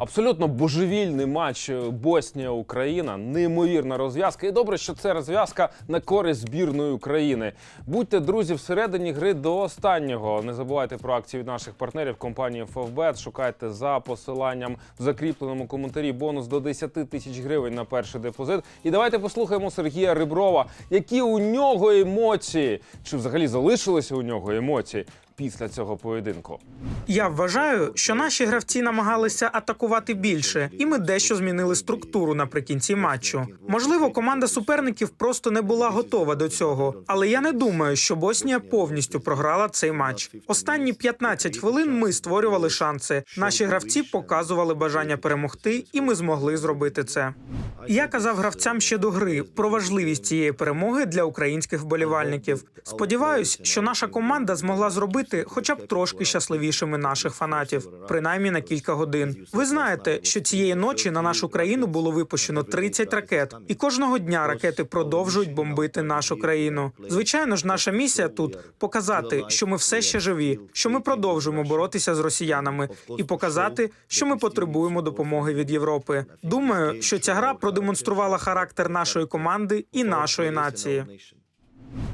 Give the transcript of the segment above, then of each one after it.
Абсолютно божевільний матч Боснія-Україна, неймовірна розв'язка. І добре, що це розв'язка на користь збірної України. Будьте друзі всередині гри до останнього. Не забувайте про акції від наших партнерів компанії Favbet. Шукайте за посиланням в закріпленому коментарі бонус до 10 тисяч гривень на перший депозит. І давайте послухаємо Сергія Риброва, які у нього емоції, чи взагалі залишилися у нього емоції після цього поєдинку. Я вважаю, що наші гравці намагалися атакувати більше, і ми дещо змінили структуру наприкінці матчу. Можливо, команда суперників просто не була готова до цього, але я не думаю, що Боснія повністю програла цей матч. Останні 15 хвилин ми створювали шанси. Наші гравці показували бажання перемогти, і ми змогли зробити це. Я казав гравцям ще до гри про важливість цієї перемоги для українських вболівальників. Сподіваюсь, що наша команда змогла зробити хоча б трошки щасливішими наших фанатів, принаймні на кілька годин. Ви знаєте, що цієї ночі на нашу країну було випущено 30 ракет, і кожного дня ракети продовжують бомбити нашу країну. Звичайно ж, наша місія тут показати, що ми все ще живі, що ми продовжуємо боротися з росіянами, і показати, що ми потребуємо допомоги від Європи. Думаю, що ця гра продемонструвала характер нашої команди і нашої нації.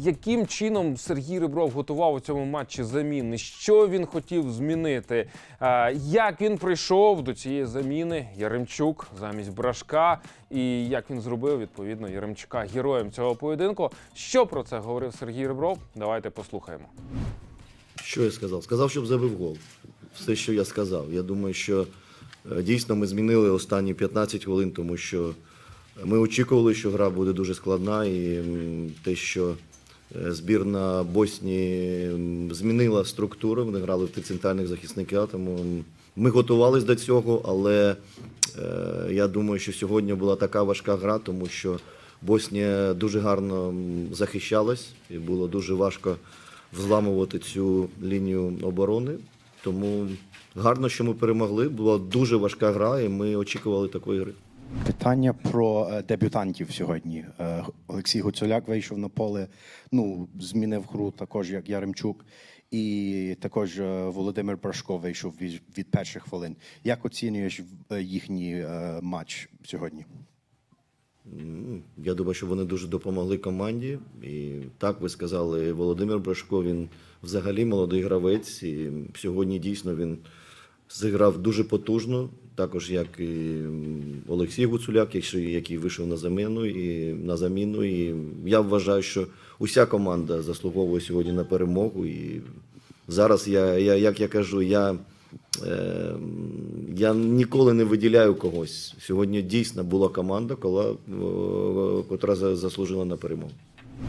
Яким чином Сергій Ребров готував у цьому матчі заміни? Що він хотів змінити? Як він прийшов до цієї заміни Яремчук замість Брашка? І як він зробив відповідно Яремчука героєм цього поєдинку? Що про це говорив Сергій Ребров? Давайте послухаємо. Що я сказав? Сказав, щоб забив гол. Все, що я сказав. Я думаю, що е, дійсно ми змінили останні 15 хвилин, тому що ми очікували, що гра буде дуже складна, і те, що збірна Боснії змінила структуру, вони грали в три центральних захисника, тому ми готувалися до цього, але е, я думаю, що сьогодні була така важка гра, тому що Боснія дуже гарно захищалась, і було дуже важко взламувати цю лінію оборони. Тому гарно, що ми перемогли. Була дуже важка гра, і ми очікували такої гри. Питання про е, дебютантів сьогодні. Е, Олексій Гуцуляк вийшов на поле. Ну, змінив гру також, як Яремчук, і також е, Володимир Брашко вийшов від, перших хвилин. Як оцінюєш їхній матч сьогодні? Я думаю, що вони дуже допомогли команді. І так ви сказали, Володимир Брашко, він взагалі молодий гравець. І сьогодні дійсно він зіграв дуже потужно, також як і Олексій Гуцуляк, який- вийшов на заміну і на заміну. І я вважаю, що уся команда заслуговує сьогодні на перемогу. І зараз я, я як я кажу, я. Е, Я ніколи не виділяю когось. Сьогодні дійсно була команда, за- заслужила на перемогу.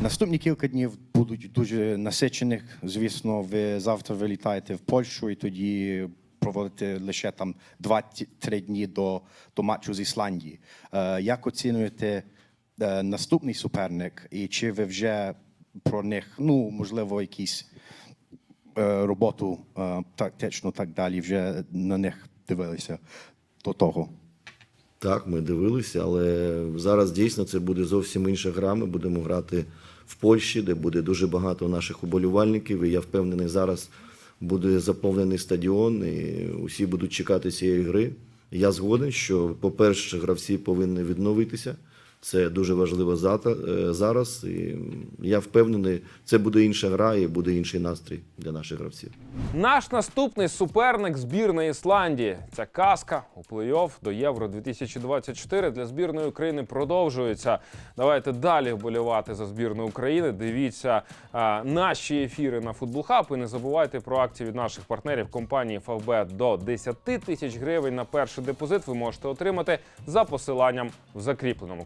Наступні кілька днів будуть дуже насичених. Звісно, ви завтра вилітаєте в Польщу і тоді проводите лише там 2-3 дні до, до матчу з Ісландії. Е, як оцінюєте е, наступний суперник, і чи ви вже про них, ну можливо, якісь е, роботу тактично так далі, вже на них дивилися до того? Так, ми дивилися, але зараз дійсно це буде зовсім інша гра. Ми будемо грати в Польщі, де буде дуже багато наших уболівальників. І я впевнений, зараз буде заповнений стадіон, і усі будуть чекати цієї гри. Я згоден, що, по-перше, гравці повинні відновитися. Це дуже важливо е, зараз. І я впевнений, це буде інша гра і буде інший настрій для наших гравців. Наш наступний суперник збірна Ісландії. Ця казка у плей-офф до Євро 2024 для збірної України продовжується. Давайте далі вболівати за збірну України. Дивіться а, наші ефіри на Футбол Хаб і не забувайте про акції від наших партнерів компанії Favbet до 10 тисяч гривень на перший депозит. Ви можете отримати за посиланням в закріпленому